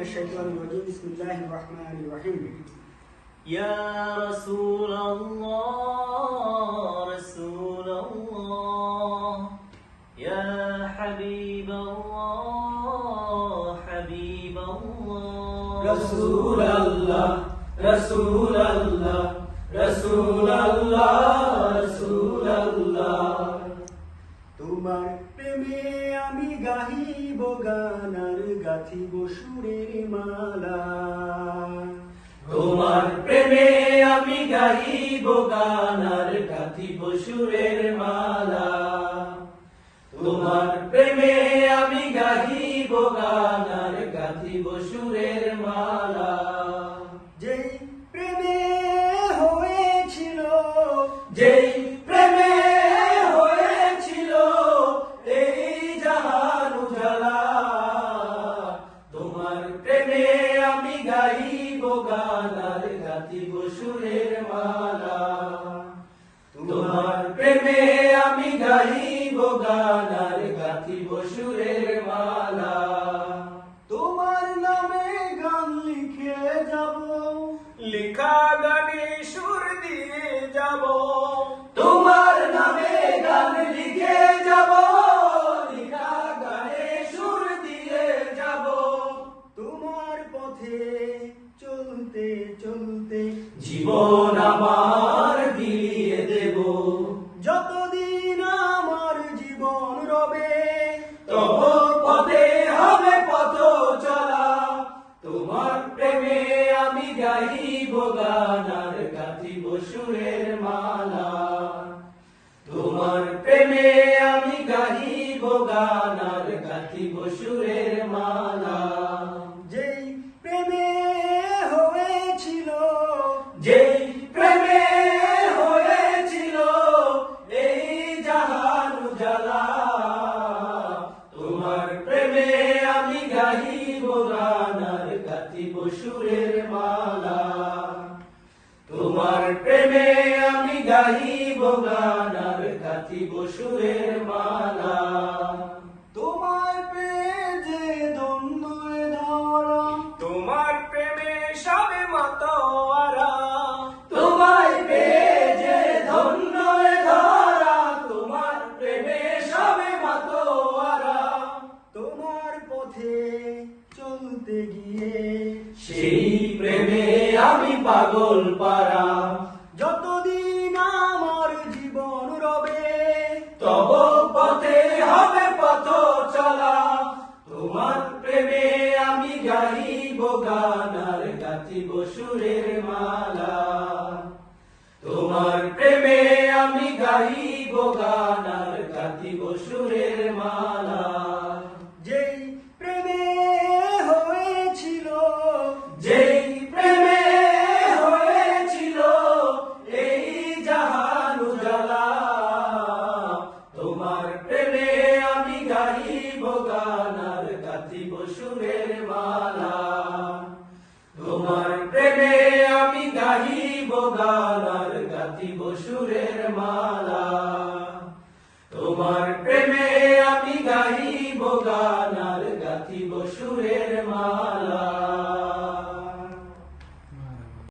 من الشيطان الرجيم. بسم الله الرحمن الرحيم. يا رسول الله رسول الله. يا حبيب الله حبيب الله. رسول الله رسول الله رسول الله. গানার গাথিব সুরের মালা। তোমার প্রেমে আমি গাইব গানার গাথিব সুরের মালা। তোমার প্রেমে আমি গাইব গানার গাথিব সুরের মালা। যেই প্রেমে হয়েছিল, যেই সুরের মালা। তোমার প্রেমে আমি গাইব গানার গাথিব সুরের মালা। তোমার নামে গান লিখে যাব। লিখা চলতে জীবন আমার বিলিয়ে দেব। যতদিন আমার জীবন রবে তব পথে হবে পথ চলা। তোমার প্রেমে আমি গাইব গানার গাথিব সুরের মালা। তোমার প্রেমে আমি গাইব গানার গাথিব সুরের মালা। যেই প্রেমে হয়েছিল, এই জাহান তোমার প্রেমে আমি গাইব গানার গাতিব সুরের মালা। তোমার প্রেমে আমি গাইব গানার গাতিব সুরের মালা। চলতে গিয়ে সেই প্রেমে আমি পাগল পারা যতদিন আমার জীবন রবে তব পথে হবে পথ চলা। তোমার প্রেমে আমি গাইব গানার গাতিব সুরের মালা। তোমার প্রেমে আমি গাইব গানার গাতিব সুরের মালা। সুরের মালা। তোমার প্রেমে আমি গাহিব গান আর গাতিব সুরের মালা। তোমার প্রেমে আমি গাহিব গান আর গাতিব সুরের মালা।